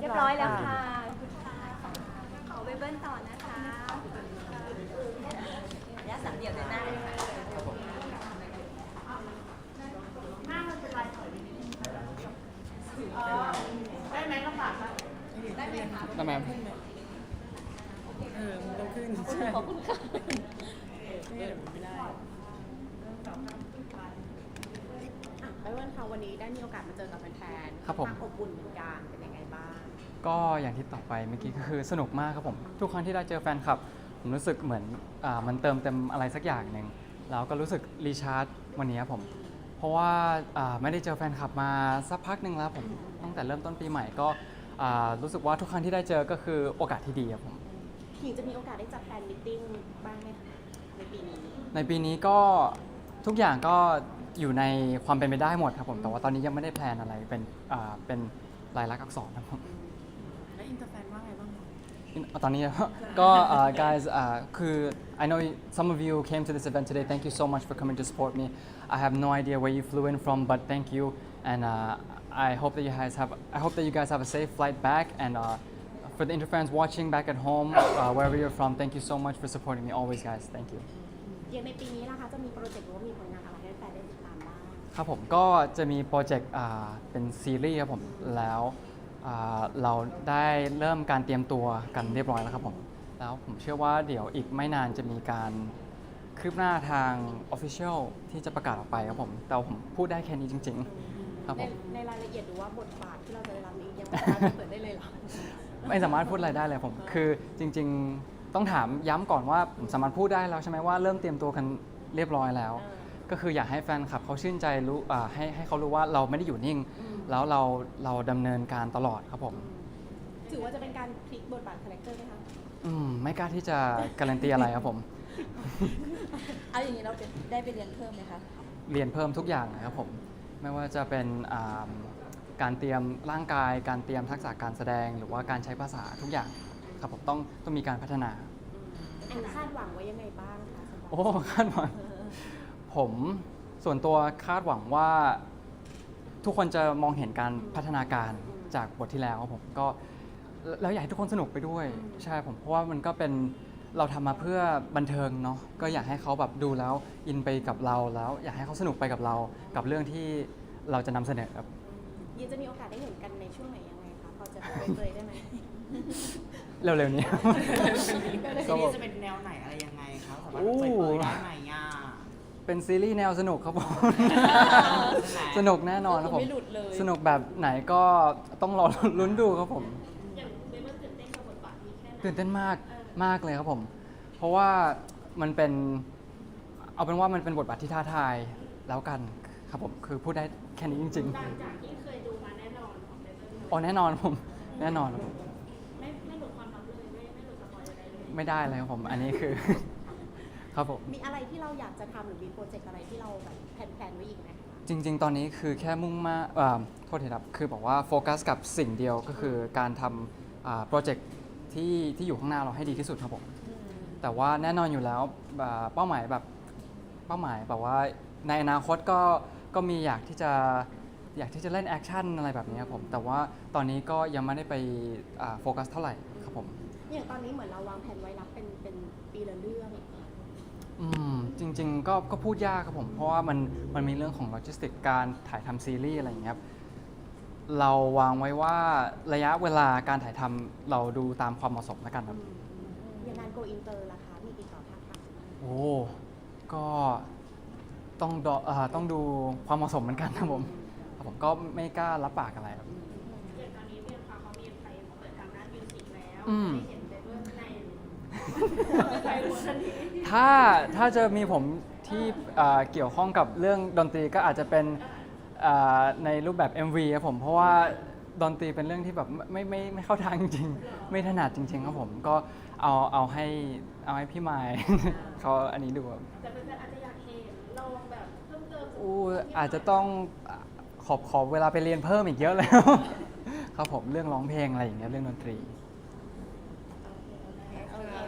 บร้อยแล้วค่ะขอบคุณค่ะขอไปเบิ้ลต่อนะคะย่าสามเดี่ยวเดินหน้าเลยค่ะทำไมเออมันต้องขึ้นใช่ขอบคุณค่ะไม่งั้นเดี๋ยวมันไม่ได้อะไปวันค่ะวันนี้ได้มีโอกาสมาเจอกับแฟนๆครับผมวาอบอุ่นเหมือนกันเป็นยังไงบ้าง ก็อย่างที่ต่อบไปเมื่อกี้ก็คือสนุกมากครับผม ทุกครั้งที่ได้เจอแฟนคลับ ผมรู้สึกเหมือนอามันเติมเต็มอะไรสักอย่างหนึ่งแล้วก็รู้สึกรีชาร์จวันนี้ครับผม เพราะว่าอ่าไม่ได้เจอแฟนคลับมาสักพักหนึ่งแล้วผมตั้งแต่เริ่มต้นปีใหม่ก็อ่ารู้สึกว่าทุกครั้งที่ได้เจอก็คือโอกาสที่ดีครับผมหญิงจะมีโอกาสได้จัดแฟนมิทติ้งบ้างไหมคะในปีนี้ในปีนี้ก็ทุกอย่างก็อยู่ในความเป็นไปได้หมดครับผม แต่ว่าตอนนี้ยังไม่ได้แพลนอะไรเป็นอ่าเป็นลายลักษณ์อักษรครับผมแล้วอิน เตอร์แฟนว่าไงบ้างคะ ตอนนี้ ก็ uh, guys uh, คือ I know some of you came to this event today thank you so much for coming to support me I have no idea where you flew in from but thank you and uh, I hope that you guys have I hope that you guys have a safe flight back and uh, for the Interfans watching back at home uh, wherever you're from thank you so much for supporting me always guys thank you อย่างในปีนี้นะคะจะมีโปรเจกต์หรือว่ามีผลงานอะไรให้แฟนได้ติดตามบ้าง ครับผมก็จะมีโปรเจกต์อ่าเป็นซีรีส์ครับผมแล้วอ่า เราได้เริ่มการเตรียมตัวกันเรียบร้อยแล้วครับผมแล้วผมเชื่อว่าเดี๋ยวอีกไม่นานจะมีการคืบหน้าทาง Official ที่จะประกาศออกไปครับผมแต่ผมพูดได้แค่นี้จริง ๆ ครับในผมในรายละเอียดหรือว่าบทบาทที่เราจะได้รับนี้ยังไม่สามารถเปิดได้เลยเหรอไม่สามารถพูดอะไรได้เลยผม คือจริง ๆ ต้องถามย้ำก่อนว่าผมสามารถพูดได้แล้วใช่ไหมว่าเริ่มเตรียมตัวกันเรียบร้อยแล้ว เออ ก็คืออยากให้แฟนคลับเขาชื่นใจรู้อ่าให้ให้เขารู้ว่าเราไม่ได้อยู่นิ่งอืมแล้วเราเราดำเนินการตลอดครับผม ถือว่าจะเป็นการพลิกบทบาทคาแรคเตอร์ไหมคะ อืมไม่กล้าที่จะการันตีอะไรครับผม เอาอย่างนี้เราเป็นได้ไปเรียนเพิ่มไหมคะ เรียนเพิ่มทุกอย่างนะครับผม ไม่ว่าจะเป็นอ่าการเตรียมร่างกาย การเตรียมทักษะการแสดง หรือว่าการใช้ภาษาทุกอย่างครับผมต้องต้องมีการพัฒนาแอนคาดหวังไว้ยังไงบ้างคะสำหรับโอ้คาดหวัง ผมส่วนตัวคาดหวังว่า ทุกคนจะมองเห็นการพัฒนาการจากบทที่แล้วครับผมก็แล้วอยากให้ทุกคนสนุกไปด้วย ใช่ผมเพราะว่ามันก็เป็นเราทำมาเพื่อบันเทิงเนาะก็อยากให้เขาแบบดูแล้วอินไปกับเราแล้ว อยากให้เขาสนุกไปกับเรา กับเรื่องที่เราจะนำเสนอครับ ยินจะมีโอกาสได้เห็นกันในช่วงไหนยังไงคะพอจะเปรยๆได้ไหม เร็วๆนี้ ซีรีส์จะเป็นแนวไหนอะไรยังไงคะสามารถโอ้เปิดเผยได้ไหมอะ เป็นซีรีส์แนวสนุกครับผม สนุกแน่นอนครับผม ไม่หลุดเลย สนุกแบบไหนก็ต้องรอลุ้นดูครับผมตื่นเต้นมากมากเลยครับผม เพราะว่ามันเป็น เอาเป็นว่ามันเป็นบทบาทที่ท้าทายแล้วกันครับผม คือพูดได้แค่นี้จริงๆต่างจากที่เคยดูมาแน่นอนของอ๋อแน่นอนผม แน่นอนครับผม ไม่ไม่หลุดความลับเลยไม่ไม่หลุดสปอยอะไรเลย ไม่ได้เลยครับผม อันนี้คือ ครับผม มีอะไรที่เราอยากจะทำหรือมีโปรเจกต์อะไรที่เราแบบแผนๆไว้อีกไหมคะจริง ๆ ตอนนี้คือแค่มุ่งมาอ่าโทษทีครับ คือบอกว่าโฟกัสกับสิ่งเดียวก็คือการทำอ่าโปรเจกต์ที่ที่อยู่ข้างหน้าเราให้ดีที่สุดครับผมแต่ว่าแน่นอนอยู่แล้วอ่าเป้าหมายแบบเป้าหมายแบบว่าในอนาคตก็ก็มีอยากที่จะอยากที่จะเล่นแอคชั่นอะไรแบบนี้ครับผม แต่ว่าตอนนี้ก็ยังไม่ได้ไปอ่าโฟกัสเท่าไหร่ครับผม อย่างตอนนี้เหมือนเราวางแผนไว้รับเป็นเป็นปีละเรื่องอืมจ ริง ๆ ก็ก็พูดยากครับผม เพราะว่ามันมันมีเรื่องของโลจิสติกการถ่ายทำซีรีส์อะไรอย่างเงี้ยครับเราวางไว้ว่าระยะเวลาการถ่ายทำเราดูตามความเหมาะสมแล้วกันครับ อย่างงานโกอินเตอร์ล่ะคะ มีติดต่อทักมาโอ้ ก็ต้องดเอ่อต้องดูความเหมาะสมเหมือนกันครับผมครับผมก็ไม่กล้ารับปากอะไรครับอืม ถ้าถ้าจะมีผมที่เอ่อเกี่ยวข้องกับเรื่องดนตรีก็อาจจะเป็นเอ่อในรูปแบบ MV ครับผมเพราะว่าดนตรีเป็นเรื่องที่แบบไม่ไม่ไม่เข้าทางจริงๆไม่ถนัดจริง ๆ ครับผมก็เอาเอาให้เอาให้พี่ไมายเขาอันนี้ดูครับแต่เป็นอาจจะอยากเห็นลองแบบเพิ่มเติมอู้อาจจะต้องขอบขอเวลาไปเรียนเพิ่มอีกเยอะแล้ว ครับผมเรื่องร้องเพลงอะไรอย่างเงี้ยเรื่องดนตรี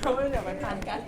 เขาไม่เดี๋ยวไปทานกัน